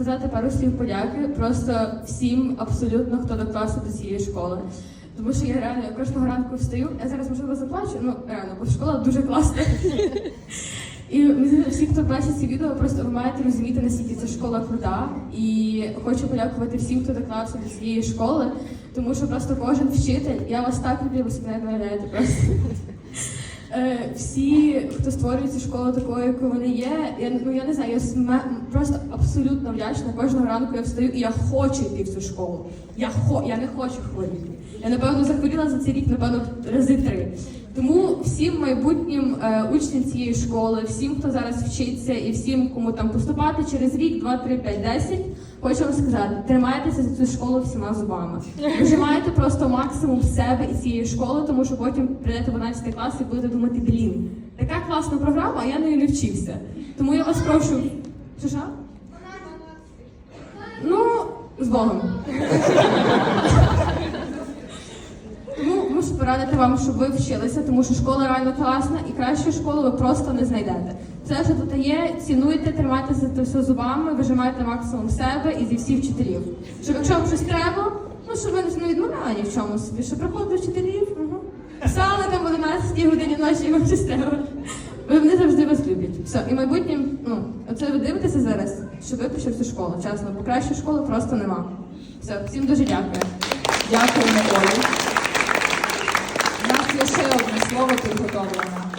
сказати пару слів подяки просто всім, абсолютно, хто доклався до цієї школи. Тому що я реально я кожного ранку встаю, я зараз можливо заплачу, ну реально, бо школа дуже класна. І всі, хто бачить ці відео, просто ви маєте розуміти, наскільки ця школа крута. І хочу подякувати всім, хто доклався до цієї школи, тому що просто кожен вчитель, я вас так люблю, ви собі не просто. Е, Всі, хто створює цю школу такою, якою вони є, я, ну я не знаю, я сме- просто абсолютно вдячна. Кожного ранку я встаю і я хочу йти в цю школу. Я хо, я не хочу хворіти. Я напевно захворіла за цей рік, напевно, рази три. Тому всім майбутнім е, учням цієї школи, всім, хто зараз вчиться, і всім, кому там поступати через рік, два, три, п'ять, десять, хочу вам сказати, тримайтеся за цю школу всіма зубами. Вижимайте просто максимум себе і цієї школи, тому що потім прийдете в 11 клас і будете думати, блін, така класна програма, а я нею не вчився. Тому я вас прошу. Що що? Ну, з Богом. Мушу порадити вам, щоб ви вчилися, тому що школа реально класна і кращу школу ви просто не знайдете. Все, що тут є, цінуйте, тримайтеся це все зубами, вижимайте максимум себе і зі всіх вчителів. Щоб якщо вам щось треба, ну щоб ви не відмовляли ні в чому собі, щоб приходили до вчителів, угу. писали там в 11 годині ночі і вам щось треба. Ви вони завжди вас люблять. Все, і майбутнім, ну, оце ви дивитеся зараз, що ви пішли цю школу, чесно, бо кращої школи просто нема. Все, всім дуже дякую. Дякуємо, Олі. 多么值得高光啊